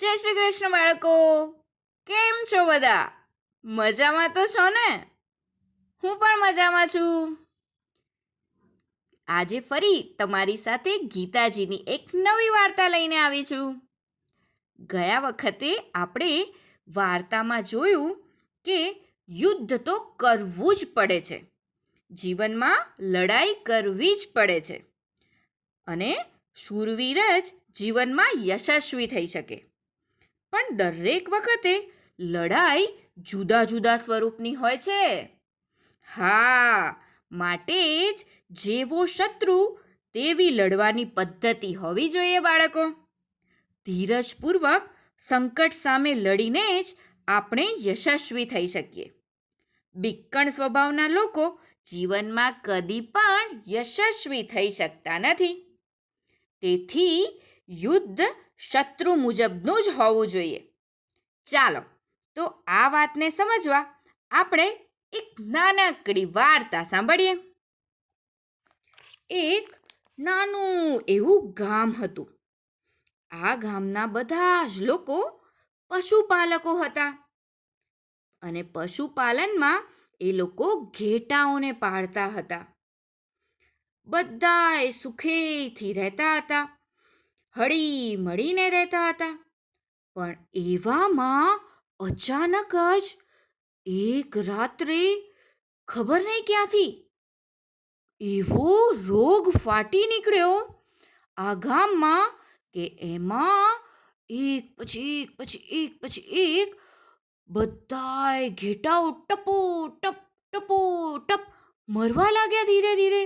જય શ્રી કૃષ્ણ બાળકો. કેમ છો બધા? મજામાં તો છો ને? હું પણ મજામાં છું. આજે ફરી તમારી સાથે ગીતાજીની એક નવી વાર્તા લઈને આવી છું. ગયા વખતે આપણે વાર્તામાં જોયું કે યુદ્ધ તો કરવું જ પડે છે. જીવનમાં લડાઈ કરવી જ પડે છે. અને શૂરવીર જ જીવનમાં યશસ્વી થઈ શકે. પણ દરેક વખતે લડાઈ જુદા જુદા સ્વરૂપની હોય છે. હા, માટે જ જેવો શત્રુ તેવી લડવાની પદ્ધતિ હોવી જોઈએ બાળકો. ધીરજપૂર્વક સંકટ સામે લડીને જ આપણે યશસ્વી થઈ શકીએ. બિક્કણ સ્વભાવના લોકો જીવનમાં કદી પણ યશસ્વી થઈ શકતા નથી. તેથી યુદ્ધ શત્રુ મુજબનું જ હોવું જોઈએ. ચાલો, તો આ વાતને સમજવા આપણે એક નાનકડી વાર્તા સાંભળીએ. એક નાનું એવું ગામ હતું. આ ગામના બધા જ લોકો પશુપાલકો હતા. અને પશુપાલનમાં એ લોકો ઘેટાઓને પાળતા હતા. બધાએ સુખેથી રહેતા હતા. હળી મળીને રહેતા હતા. પણ એવામાં અચાનક જ એક રાત્રે ખબર નહીં ક્યાંથી એવો રોગ ફાટી નીકળ્યો આ ગામમાં કે એમાં એક પછી એક પછી એક પછી એક બધાય ઘેટાઓ ટપો ટપ ટપો ટપ મરવા લાગ્યા ધીરે ધીરે.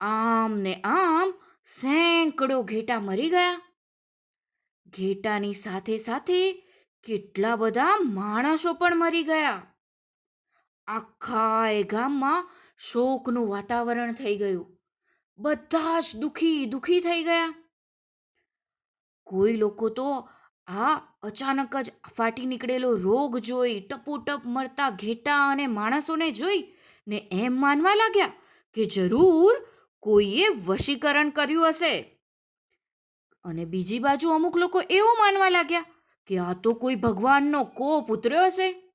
આમ ને આમ સેંકડો ઘેટા મરી ગયા. ઘેટાની સાથે સાથે કેટલા બધા માણસો પણ મરી ગયા. આખા એ ગામમાં શોકનું વાતાવરણ થઈ ગયું. બધા જ દુખી દુખી થઈ ગયા. કોઈ લોકો તો આ અચાનક જ ફાટી નીકળેલો રોગ જોઈ ટપોટપ મરતા ઘેટા અને માણસોને જોઈ ને એમ માનવા લાગ્યા કે જરૂર કોઈએ વશીકરણ કર્યું હશે? અને બીજી બાજુ અમુક લોકો એવું માનવા લાગ્યા કે આ તો કોઈ ભગવાનનો કોપ ઉતર્યો હશે.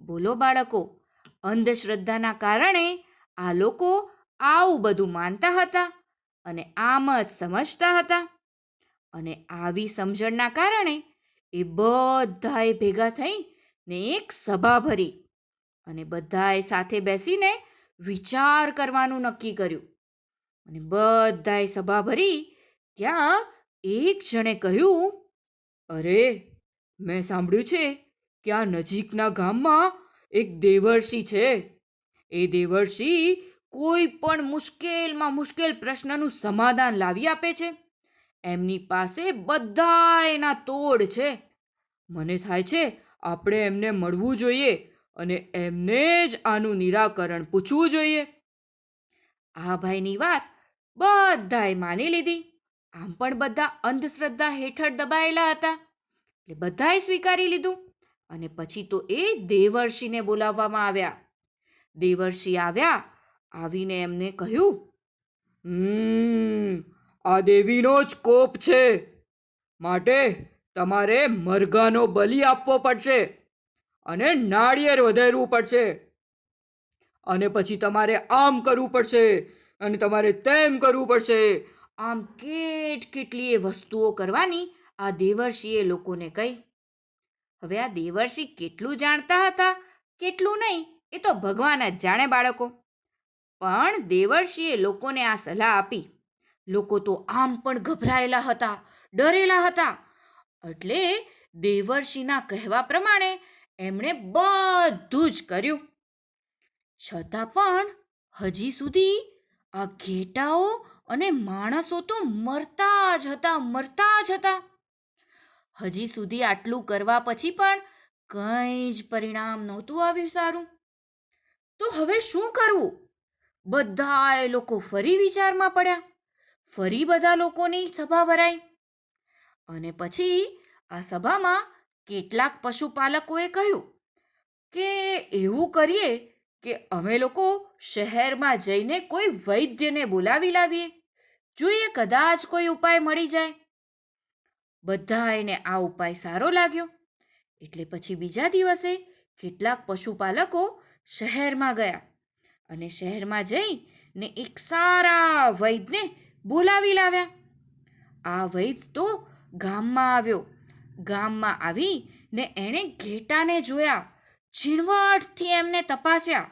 બોલો બાળકો, અંધશ્રદ્ધાના કારણે આ લોકો આવું બધું માનતા હતા અને આમ જ સમજતા હતા. અને આવી સમજણના કારણે એ બધાએ ભેગા થઈ ને એક સભા ભરી અને બધાએ સાથે બેસીને વિચાર કરવાનું નક્કી કર્યું. અને બધાએ સભા ભરી ત્યાં એક જણે કહ્યું, અરે, મેં સાંભળ્યું છે કે આ નજીકના ગામમાં એક દેવર્ષિ છે. એ દેવર્ષિ કોઈ પણ મુશ્કેલમાં મુશ્કેલ પ્રશ્નનું સમાધાન લાવી આપે છે. એમની પાસે બધા એના તોડ છે. મને થાય છે આપણે એમને મળવું જોઈએ અને એમને જ આનું નિરાકરણ પૂછવું જોઈએ. આ ભાઈની વાત બધાએ માની લીધી. આમ પણ બધા અંધશ્રદ્ધા હેઠળ દબાયેલા હતા. એટલે બધાએ સ્વીકારી લીધું અને પછી તો એ દેવર્ષિને બોલાવવામાં આવ્યા. દેવર્ષિ આવ્યા, આવીને એમને કહ્યું આ દેવીનો જ કોપ છે. માટે તમારે મરઘાનો બલિ આપવો પડશે અને નાળિયેર વધારવું પડશે. અને પછી તમારે આમ કરવું પડશે અને તમારે તેમ કરવું પડશે. આમ કેટ કેટલીય વસ્તુઓ કરવાની આ દેવર્ષિએ લોકોને કહી. હવે આ દેવર્ષિ કેટલું જાણતા હતા, કેટલું નહીં, એ તો ભગવાન જ જાણે બાળકો. પણ દેવર્ષિએ લોકોને આ સલાહ આપી. લોકો તો આમ પણ ગભરાયેલા હતા, ડરેલા હતા. એટલે દેવર્ષિના કહેવા પ્રમાણે એમણે બધું જ કર્યું. છતાં પણ હજી સુધી આ ઘેટાઓ અને માણસો તો મરતા જ હતા, મરતા જ હતા. હજી સુધી આટલું કરવા પછી પણ કંઈ જ પરિણામ નહોતું આવ્યું સારું. તો હવે શું કરવું? બધા એ લોકો ફરી વિચારમાં પડ્યા. ફરી બધા લોકોની સભા ભરાઈ. અને પછી આ સભામાં કેટલાક પશુપાલકોએ કહ્યું કે એવું કરીએ કે અમે લોકો શહેરમાં જઈને કોઈ વૈદ્યને બોલાવી લાવીએ. જોઈએ કદાચ કોઈ ઉપાય મળી જાય. બધાયને આ ઉપાય સારો લાગ્યો. એટલે પછી બીજા દિવસે કેટલાક પશુપાલકો શહેરમાં ગયા અને શહેરમાં જઈ ને એક સારા વૈદને બોલાવી લાવ્યા. આ વૈદ તો ગામમાં આવ્યો. ગામમાં આવી ને એણે ઘેટાને જોયા. ઝીણવટથી એમને તપાસ્યા.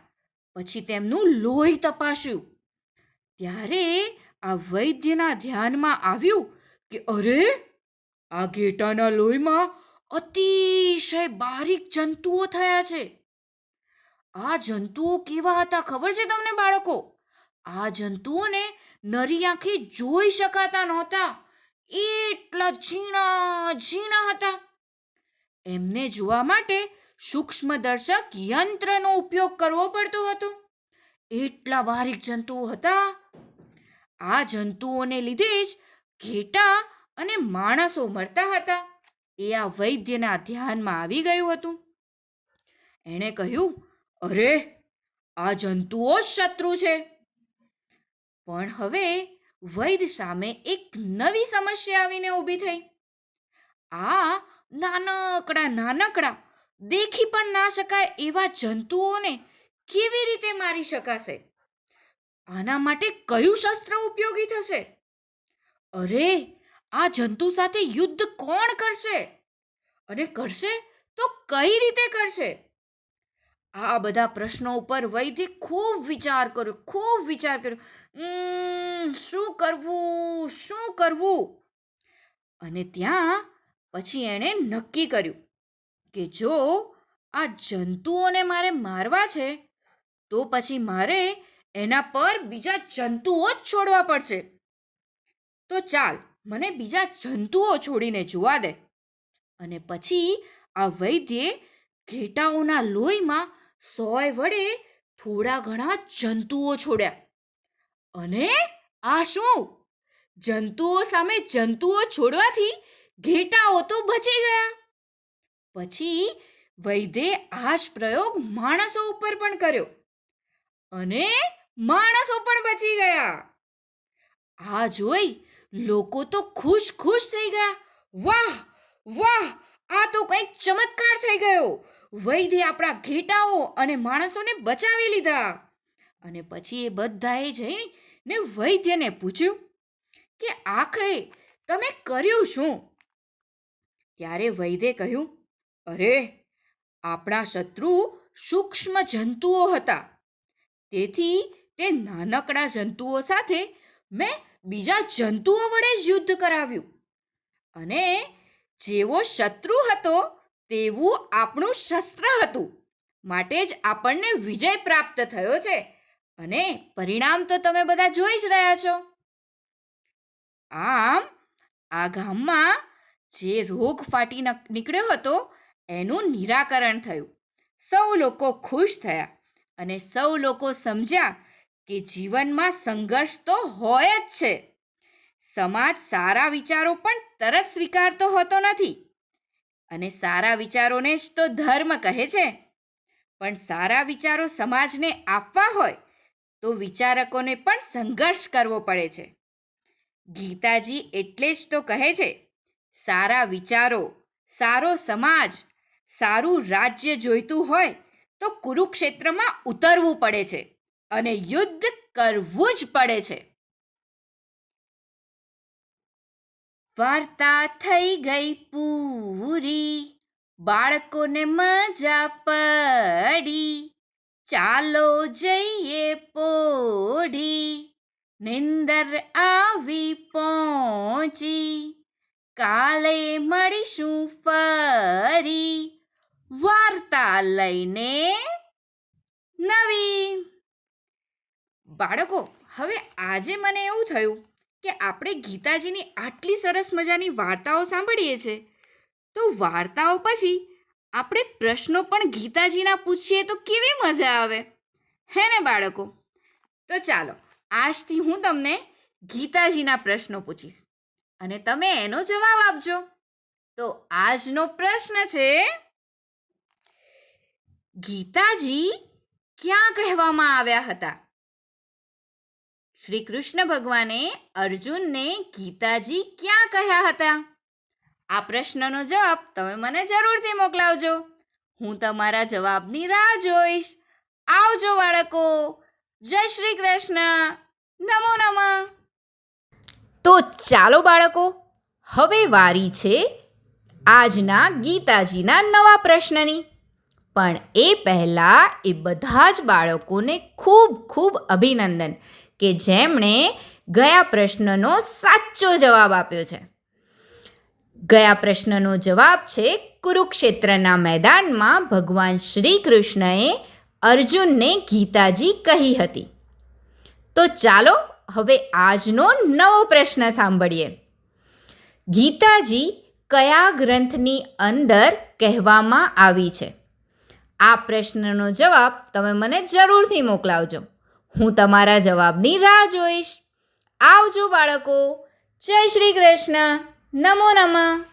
પછી તેમનું લોહી તપાસ્યું. ત્યારે આ વૈદ્યના ધ્યાનમાં આવ્યું કે અરે, આ ઘેટાના લોહીમાં અતિશય બારીક જંતુઓ થયા છે. આ જંતુઓ કેવા હતા ખબર છે તમને બાળકો? આ જંતુઓને નરી આંખે જોઈ શકાતા નહોતા. એટલા ઝીણા ઝીણા હતા. એમને જોવા માટે સૂક્ષ્મદર્શક યંત્રનો ઉપયોગ કરવો પડતો હતો. એટલા બારીક જંતુઓ હતા. આ જંતુઓને લીધે જ ઘેટા અને માણસો મરતા હતા. એ આ વૈદ્યના ધ્યાનમાં આવી ગયું હતું. એણે કહ્યું, અરે, આ જંતુઓ જ શત્રુ છે. પણ હવે વૈદ સામે એક નવી સમસ્યા આવીને ઊભી થઈ. આ નાનકડા નાનકડા દેખી પણ ના શકાય એવા જંતુઓને કેવી રીતે મારી શકાશે? આના માટે કયું શસ્ત્ર ઉપયોગી થશે? અરે આ જંતુ સાથે યુદ્ધ કોણ કરશે? અને કરશે તો કઈ રીતે કરશે? આ બધા પ્રશ્નો ઉપર વૈદ્ય ખૂબ વિચાર કર્યો ખૂબ વિચાર કર્યો. "ઉમ, શું કરવું શું કરવું? અને ત્યાં પછી એણે નક્કી કર્યું. કે જો આ જંતુઓને મારે મારવા છે, તો પછી મારે એના પર બીજા જંતુઓ જ છોડવા પડશે. તો ચાલ, મને બીજા જંતુઓ છોડીને જોવા દે. અને પછી આ વૈદ્યે ઘેટાઓના લોહીમાં સોય વડે થોડા ઘણા જંતુઓ છોડ્યા. અને આ શું? જંતુઓ સામે જંતુઓ છોડવાથી ઘેટાઓ તો બચી ગયા. પછી વૈદ્યે આ જ પ્રયોગ માણસો ઉપર પણ કર્યો અને માણસો પણ બચી ગયા. આ જોઈ લોકો તો ખુશ ખુશ થઈ ગયા. વાહ વાહ, આ તો કંઈક ચમત્કાર થઈ ગયો. વૈદ્ય આપણા ઘેટાઓ અને માણસોને બચાવી લીધા. અને પછી એ બધાએ જઈને વૈદ્યને પૂછ્યું કે આખરે તમે કર્યું શું? ત્યારે વૈદ્યે કહ્યું અરે, આપણા શત્રુ સૂક્ષ્મ જંતુઓ હતા. તેથી તે નાનકડા જંતુઓ સાથે મેં બીજા જંતુઓ વડે જ યુદ્ધ કરાવ્યું. અને જેવો શત્રુ હતો, તેવું આપણું શસ્ત્ર હતું. માટે જ આપણને વિજય પ્રાપ્ત થયો છે. અને પરિણામ તો તમે બધા જોઈ જ રહ્યા છો. આમ, આ ગામમાં જે રોગ ફાટી નીકળ્યો હતો એનું નિરાકરણ થયું. સૌ લોકો ખુશ થયા અને સૌ લોકો સમજ્યા કે જીવનમાં સંઘર્ષ તો હોય જ છે. સમાજ સારા વિચારો પણ તરત સ્વીકારતો હોતો નથી. અને સારા વિચારોને જ તો ધર્મ કહે છે. પણ સારા વિચારો સમાજને આપવા હોય તો વિચારકોને પણ સંઘર્ષ કરવો પડે છે. ગીતાજી એટલે જ તો કહે છે, સારા વિચારો, સારો સમાજ સારું રાજ્ય જોઈતું હોય તો કુરુક્ષેત્રમાં ઉતરવું પડે છે અને યુદ્ધ કરવું જ પડે છે. વાર્તા થઈ ગઈ પૂરી, બાળકોને મજા પડી. ચાલો જઈએ પોઢી, નિંદર આવી પહોંચી. કાલે મળીશું ફરી વાર્તા લઈને નવી. બાળકો, હવે આજે મને એવું થયું કે આપણે ગીતાજીની આટલી સરસ મજાની વાર્તાઓ સાંભળીએ છીએ તો વાર્તાઓ પછી આપણે પ્રશ્નો પણ ગીતાજીના પૂછીએ તો કેવી મજા આવે? હે ને બાળકો? તો ચાલો, આજથી હું તમને ગીતાજીના પ્રશ્નો પૂછીશ. અને તમે એનો જવાબ આપજો. તો આજનો પ્રશ્ન છે ગીતાજી ક્યાં કહેવામાં આવ્યા હતા? શ્રી કૃષ્ણ ભગવાને અર્જુનને ગીતાજી ક્યાં કહ્યા હતા? આ પ્રશ્નનો જવાબ તમે મને જરૂરથી મોકલાવજો. હું તમારા જવાબની રાહ જોઈશ. આવજો બાળકો. જય શ્રી કૃષ્ણ નમો નમઃ. તો ચાલો બાળકો, હવે વારી છે આજના ગીતાજીના નવા પ્રશ્નની. પણ એ પહેલાં એ બધા જ બાળકોને ખૂબ ખૂબ અભિનંદન કે જેમણે ગયા પ્રશ્નનો સાચો જવાબ આપ્યો છે. ગયા પ્રશ્નનો જવાબ છે, કુરુક્ષેત્રના મેદાનમાં ભગવાન શ્રી કૃષ્ણએ અર્જુનને ગીતાજી કહી હતી. તો ચાલો હવે આજનો નવો પ્રશ્ન સાંભળીએ. ગીતાજી કયા ગ્રંથની અંદર કહેવામાં આવી છે? આ પ્રશ્નનો જવાબ તમે મને જરૂરથી મોકલાવજો. હું તમારા જવાબની રાહ જોઈશ. આવજો બાળકો. જય શ્રી કૃષ્ણ. નમો નમઃ.